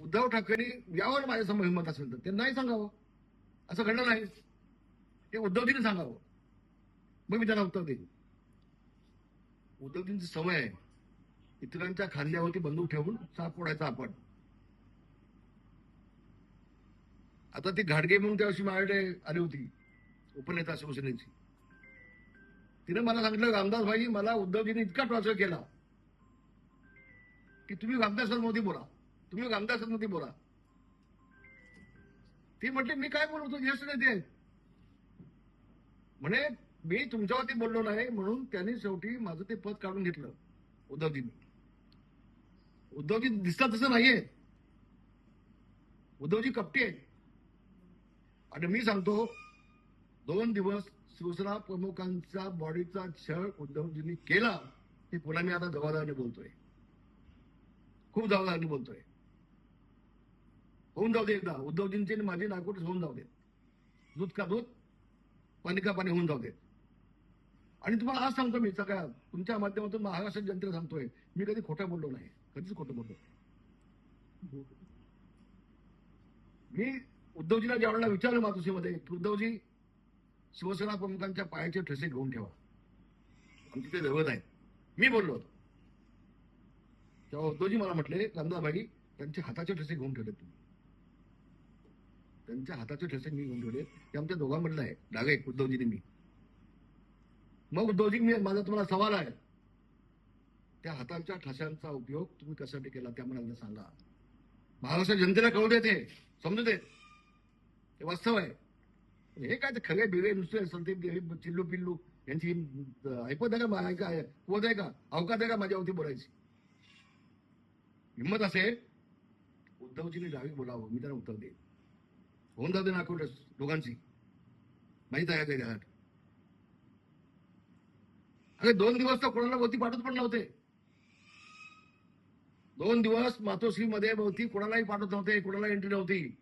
उद्धव ठाकरे यावर माझ्यासमोर हिंमत असेल तर ते नाही सांगावं. असं घडलं नाही. ते उद्धवजीने सांगावं. मग मी त्यांना उत्तर देईन. उद्धवजींची सवय आहे. इतरांच्या खांद्यावरती बंदूक ठेवून साप फोडायचा आपण. आता ती घाडगे म्हणून त्या वर्षी माझ्याकडे आली होती. उपनेता शिवसेनेची. तिने मला सांगितलं रामदास भाई मला उद्धवजीने इतका टॉर्चर केला की तुम्ही रामदास मोदी बोला. तुम्ही रामदासांमध्ये बोला. ती म्हटली मी काय बोलतो ज्येष्ठ नेते म्हणे मी तुमच्यावरती बोललो नाही म्हणून त्यांनी शेवटी माझं ते पद काढून घेतलं उद्धवजींनी. उद्धवजी दिसतात तसं नाहीये. उद्धवजी कपटी आहे आणि मी सांगतो दोन दिवस शिवसेना प्रमुखांचा बॉडीचा छळ उद्धवजींनी केला हे पुन्हा मी आता जबाबदारीने बोलतोय. खूप जबाबदारीने बोलतोय. होऊन जाऊ दे एकदा. उद्धवजींचे आणि माझे नागपूर होऊन जाऊ देत दूध का दूध पाणी का पाणी होऊन जाऊ देत आणि तुम्हाला आज सांगतो मी सगळ्या तुमच्या माध्यमातून महाराष्ट्र जनतेला सांगतोय मी कधी खोटं बोललो नाही. कधीच खोटं बोललो मी उद्धवजीला ज्यावेळेला विचारलं मातुसीमध्ये की उद्धवजी शिवसेना प्रमुखांच्या पायाचे ठसे घेऊन ठेवा. आमची ते दैवत आहे मी बोललो होतो. तेव्हा उद्धवजी मला म्हटले रामदासभाई त्यांचे हाताचे ठसे घेऊन ठेवले तुम्ही. त्यांच्या हाताचे ठसे मी घेऊन ठेवले. ते आमच्या दोघांमधलं आहे. एक उद्धवजीने मी. मग उद्धवजी मी माझा तुम्हाला सवाल आहे. त्या हातांच्या ठशांचा उपयोग तुम्ही कशासाठी केला? त्या मला सांगा. महाराष्ट्र जनतेला कळू देते समजू दे. ते वास्तव आहे. हे काय ते खरे बिरे नुसते संदीप देवी चिल्लू पिल्लू यांची ऐपत आहे का मा- काय पोत आहे का? अवकात आहे का माझ्या अवती बोलायची? हिंमत असेल? उद्धवजीने डावी बोलावं. मी त्यांना उत्तर देईन. होऊन जाते ना नाकोटच दोघांची माहीत आहे का त्याच्यात अरे दोन दिवस तर कोणाला भोवती पाठवत पण नव्हते. दोन दिवस मातोश्री मध्ये भोवती कोणालाही पाठवत नव्हते कोणाला एंट्री नव्हती.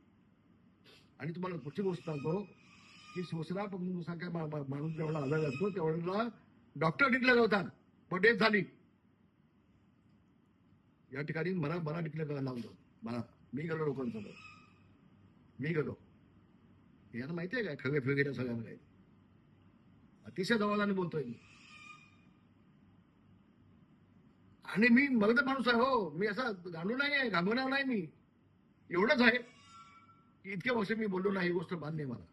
आणि तुम्हाला पुढची गोष्ट सांगतो की शिवसेना पण मा- माणूस जेवढा आजार असतो तेवढ्याला डॉक्टर डिक्लेअर होतात पण डेथ झाली. या ठिकाणी मला मला डिक्लेअर करायला लावलं मला मी गेलो लोकांसोबत मी गेलो. यांना माहिती आहे काय खगे फेगे सगळ्यांना काय अतिशय जबाबदारीने बोलतोय मी. आणि मी मगद माणूस आहे हो मी असा गांडू नाही आहे घाबरणार नाही मी. एवढंच आहे की इतके वर्ष मी बोललो नाही ही गोष्ट मान्य आहे मला.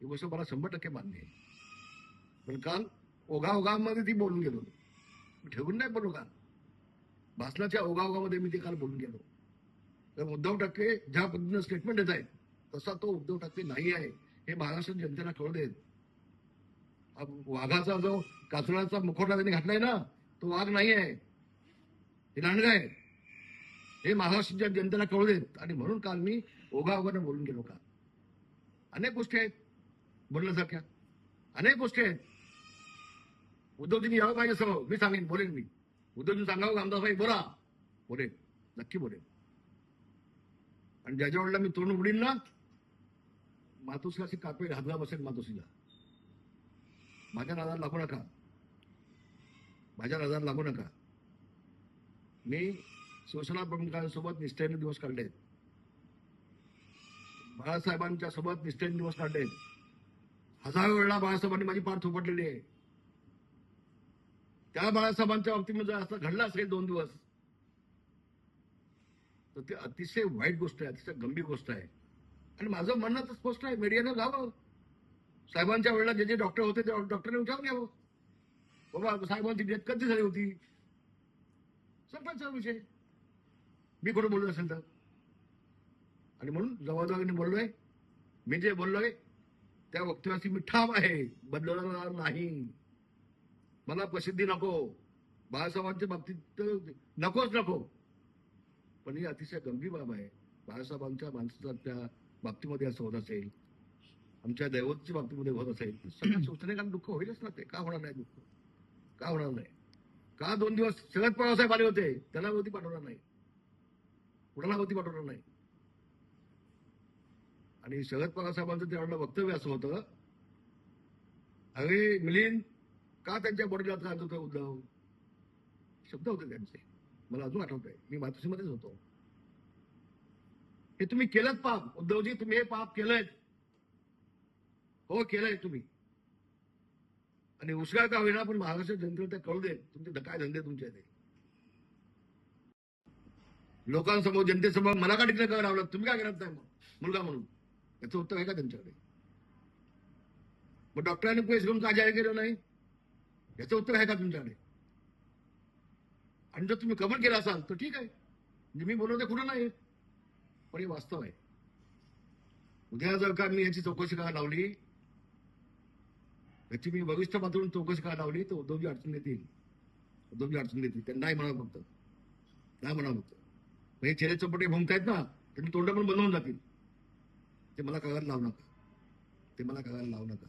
ही गोष्ट मला शंभर टक्के मान्य आहे. पण काल ओघा ओघामध्ये ती बोलून गेलो मी. ठेवून नाही बोलू काल. भाषणाच्या ओघाओघामध्ये मी ते काल बोलून गेलो. तर उद्धव ठाकरे ज्या पद्धतीनं स्टेटमेंट देत आहेत तसा तो उद्धव ठाकरे नाही आहे हे महाराष्ट्र जनतेला कळू देत. वाघाचा जो कासराचा मुखोटा त्यांनी घातलाय ना तो वाघ नाही आहे. हे लांडगा आहे हे महाराष्ट्राच्या जनतेला कळू देत. आणि म्हणून काल मी ओघाओघानं बोलून गेलो का अनेक गोष्टी आहेत बोलण्यासारख्या. अनेक गोष्टी आहेत. उद्धवजींनी यावं पाहिजे सर्व मी सांगेन बोलेन मी. उद्धवजी सांगावं रामदासभाई बोला. बोलेन. नक्की बोलेन. आणि ज्याच्या वडिला मी तोंड उडीन ना मातोश्रीला अशी कापे हादगा बसेल मातोश्रीला. माझ्या नादाला लागू नका. माझ्या नादाला लागू नका. मी शिवसेना प्रमुखांसोबत निष्ठेने दिवस काढले बाळासाहेबांच्या सोबत निष्ठेने दिवस काढले हजारो वेळा बाळासाहेबांनी माझी पाठ थोपटलेली आहे. त्या बाळासाहेबांच्या बाबतीमध्ये म्हणजे जर असं घडलं असेल दोन दिवस. तर ते अतिशय वाईट गोष्ट आहे अतिशय गंभीर गोष्ट आहे. आणि माझं म्हणणं तर स्पष्ट आहे मीडियानं जावं. साहेबांच्या वेळेला जे जे डॉक्टर होते ते डॉक्टरने विचारून घ्यावं. बाबा साहेबांची डेथ कधी झाली होती? संपायचा विषय. मी कुठं बोललो असेल तर. आणि म्हणून जबाबदारीने बोललोय. मी जे बोललोय त्या वक्तव्याची मी ठाम आहे. बदलणार नाही. मला प्रसिद्धी नको. बाळासाहेबांच्या बाबतीत तर नकोच नको. पण ही अतिशय गंभीर बाब आहे. बाळासाहेबांच्या माणसाचा त्या बाबतीमध्ये असं होत असेल आमच्या दैवतच्या बाबतीमध्ये होत असेल सगळ्या शिवसेनेकांना दुःख होईलच ना ते. का होणार नाही दुःख? का होणार नाही? का दोन दिवस शरद पवार साहेब आले होते? त्याला होती पाठवणार नाही. कुणाला होती पाठवणार नाही? आणि शरद पवार साहेबांचं त्यावेळेला वक्तव्य असं होतं अरे मिलिंद का त्यांच्या बॉडीला त्रास होतो उद्धव? शब्द होते त्यांचे. मला अजून आठवत आहे मी मातोश्रीमध्येच होतो. हे तुम्ही केलं पाप. उद्धवजी तुम्ही हे पाप केलंय. हो केलंय तुम्ही. आणि उशिरा का होईना पण महाराष्ट्र जनतेला ते कळू दे. तुमचे काय धंदे तुमचे ते लोकांसमोर जनतेसमोर मला का टिकलं करावं लागलं? तुम्ही काय करत नाही मुलगा म्हणून. याचं उत्तर आहे का त्यांच्याकडे? मग डॉक्टरांनी पैसे घेऊन का जाहीर केलं नाही? याचं उत्तर आहे का तुमच्याकडे? आणि जर तुम्ही कमेंट केला असाल तर ठीक आहे. म्हणजे मी बोलवते कुठं नाही? पण हे वास्तव आहे उद्या जर का मी याची चौकशी का लावली याची मी वरिष्ठ पातळीवर चौकशी का लावली तर उद्धवजी अडचण येतील. उद्धवजी अडचण येतील. त्यांना नाही म्हणा फक्त. नाही म्हणा फक्त. हे चेहरे चौपटे भुंकतायत ना त्यांनी तोंड पण बनवून जातील. ते मला करायला लावू नका. ते मला करायला लावू नका.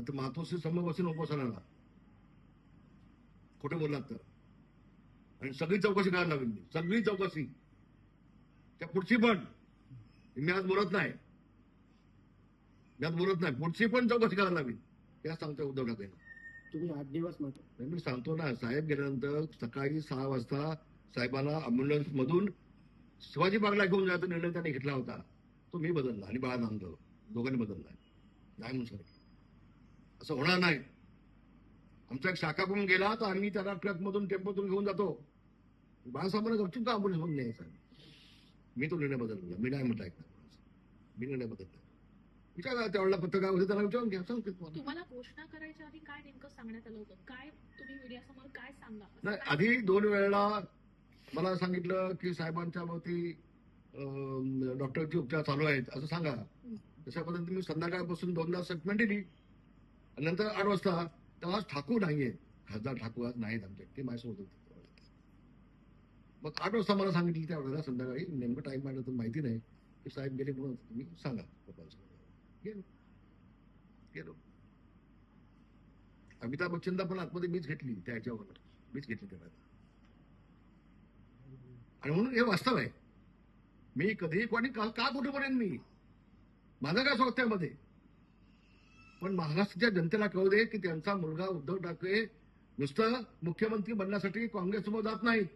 तर मातोश्री समोर बसून उपोषणाला खोटं बोललात तर. आणि सगळी चौकशी करायला लागली सगळी चौकशी. त्या पुढची पण. मी आज बोलत नाही. मी आज बोलत नाही. पुढची पण चौकशी करायला लावेल त्या सांगतो उद्धव ठाकरेंना तुम्ही आठ दिवस म्हणतो. नाही, मी सांगतो ना साहेब गेल्यानंतर सकाळी सहा वाजता साहेबांना अम्ब्युलन्स मधून शिवाजी बागला घेऊन जायचा निर्णय त्यांनी घेतला होता. तो मी बदलला आणि बाळा नांदव दोघांनी बदलला. नाही म्हणून असं होणार नाही. आमचा एक शाखा पण गेला तर आम्ही त्याला ट्रक मधून टेम्पोतून घेऊन जातो. बाळासाहेबांना गपचूप का अम्ब्युलन्स मधून न्यायचा? मी तो निर्णय बदलला. मी नाही म्हटलं ऐकणार मी निर्णय बदलला. विचारा त्यावेळेला पत्रकार होते त्याला विचारून घ्या. सांगते तुम्हाला. घोषणा करायच्या आधी काय नेमकं सांगण्यात आलं होतं? काय तुम्ही मीडियासमोर काय सांगा? नाही आधी दोन वेळेला मला सांगितलं की साहेबांच्या अं, डॉक्टरचे उपचार चालू आहेत. असं सांगा. तशा पद्धतीने मी संध्याकाळपासून दोनदा स्टेटमेंट दिली. आणि नंतर आठ वाजता तेव्हा आज ठाकूर नाहीये खासदार ठाकूर आज नाहीत आमचे. ते माझ्यासोबत होते. मग आठ वाजता मला सांगितलं त्यावेळेला संध्याकाळी नेमकं टाईम आहे तर माहिती नाही. की साहेब गेले म्हणून तुम्ही सांगा. पप्पांसमोर. गेलो. गेलो. अमिताभ बच्चनला पण आतमध्ये मीच घेतली त्या ह्याच्यावर मीच घेतली त्याला. आणि म्हणून हे वास्तव आहे. मी कधी कोणी काल का कुठे म्हणेन मी? माझं काय स्वागत त्यामध्ये पण महाराष्ट्राच्या जनतेला कळू दे की त्यांचा मुलगा उद्धव ठाकरे नुसतं मुख्यमंत्री बनण्यासाठी काँग्रेससमोर जात नाहीत.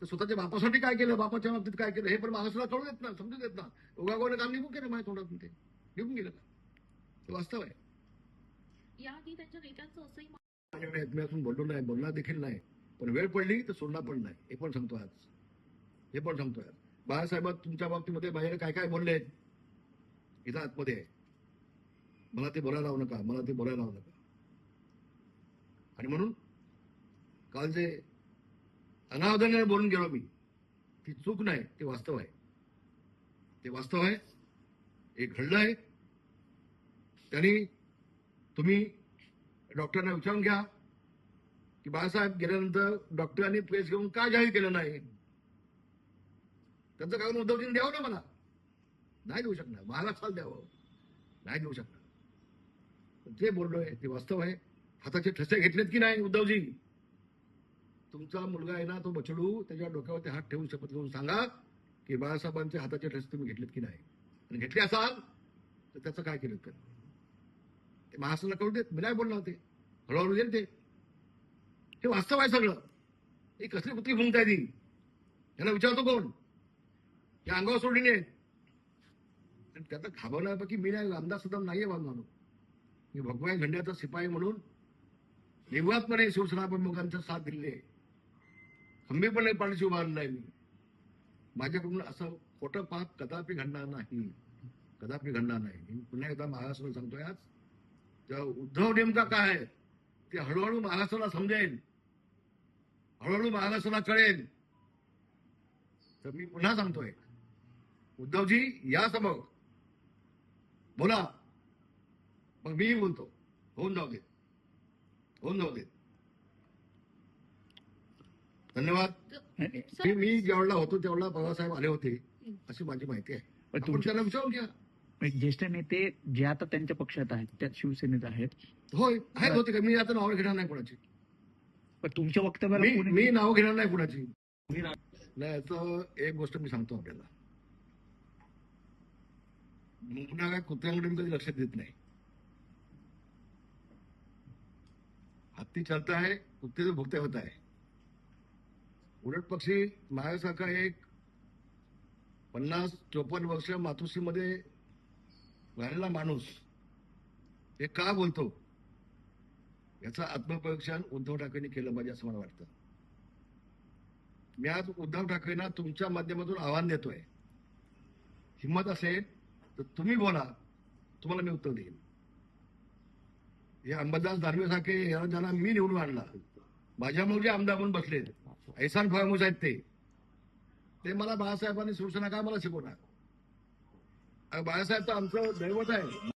तर स्वतःच्या बापासाठी काय केलं? बापाच्या बाबतीत काय केलं? हे पण महाराष्ट्राला कळू देत ना समजू देत ना उगागोने काम निघून केलं माझ्या तोंडातून ते. निघून गेलं हे वास्तव आहे. माझ्याकडे मी अजून बोललो नाही बोलणार देखील नाही. पण वेळ पडली तर सोडणार पण नाही. हे पण सांगतो आज. हे पण सांगतो आज. बाळासाहेब तुमच्या बाबतीमध्ये बाहेर काय काय बोलले? इथं आतमध्ये. आहे मला ते बोलायला लावू नका. मला ते बोलायला लावू नका. आणि म्हणून काल जे अनावधानाने बोलून गेलो मी. ती चूक नाही ते वास्तव आहे. ते वास्तव आहे. हे घडलं आहे. त्यांनी तुम्ही डॉक्टरांना विचारून घ्या की बाळासाहेब गेल्यानंतर डॉक्टरांनी प्रेस घेऊन का जाहीर केलं नाही? त्यांचं कारण उद्धवजीने द्यावं ना मला? नाही देऊ शकणार. महाराष्ट्राला द्यावं. नाही देऊ शकणार. जे जे बोललोय ते वास्तव आहे. हाताचे ठसे घेतलेत की नाही उद्धवजी? तुमचा मुलगा आहे ना तो बछडू त्याच्या डोक्यावरती हात ठेवून शपथ घेऊन सांगा की बाळासाहेबांचे हाताचे ठसे तुम्ही घेतलेत की नाही. आणि घेतले असाल तर त्याचं काय केलं का ते महाराष्ट्राला कळू देत मी नाही बोलणार ते. हळूहळू येईल ते. हे वास्तव आहे सगळं. ही कसली कुत्री भूमिका ती याला विचारतो कोण? या अंगावर सोडीने. आणि त्याचा घाबरण्यापैकी मी नाही अंदाज सुद्धा नाहीये बांधणार मी भगवान घंड्याचा शिपाई म्हणून निर्वातपणे शिवसेना प्रमुखांचा साथ दिले आहे पण नाही उभारलेला नाही मी. माझ्याकडून असं खोटं पाप कदापि घडणार नाही. कदापि घडणार नाही. मी पुन्हा एकदा महाराष्ट्राला सांगतोय आज तेव्हा उद्धव नेमका काय आहे ते हळूहळू महाराष्ट्राला समजेल. हळूहळू महाराष्ट्राला कळेल. तर मी पुन्हा सांगतोय उद्धवजी या समोर. बोला. मग मीही बोलतो. होऊन जाऊ दे. होऊन जाऊ दे. धन्यवाद. मी ज्यावेळेला होतो त्यावेळेला बाबासाहेब आले होते. अशी माझी माहिती आहे. पण त्यांना विचारून घ्या. ज्येष्ठ नेते जे आता त्यांच्या पक्षात आहेत त्यात शिवसेनेत आहेत. होय आहेत होते का? मी आता नाव घेणार नाही कोणाची. पण तुमच्या वक्तव्याला मी नाव घेणार नाही कुणाची. नाही एक गोष्ट मी सांगतो आपल्याला. मुंगना काय कुत्र्यांकडे मी कधी लक्ष देत नाही. हत्ती चालता आहे कुत्ते भुगते होत आहे. उलट पक्षी माझ्यासारखा एक पन्नास चोपन्न वर्ष मातोश्रीमध्ये राहिलेला माणूस हे का बोलतो? याचं आत्मपरीक्षण उद्धव ठाकरेंनी केलं पाहिजे असं मला वाटतं. मी आज उद्धव ठाकरेंना तुमच्या माध्यमातून आव्हान देतोय. हिंमत असेल तर तुम्ही बोला तुम्हाला मी उत्तर देईन. हे अंबादास दानवेसारखे याला ज्यांना मी निवडून आणला माझ्यामुळे जे आमदार म्हणून बसलेत. ऐसान फार्मूस आहेत ते. ते मला बाळासाहेबांनी सूचना काय मला शिकवणार? बाळासाहेब तर आमचं दैवत आहे.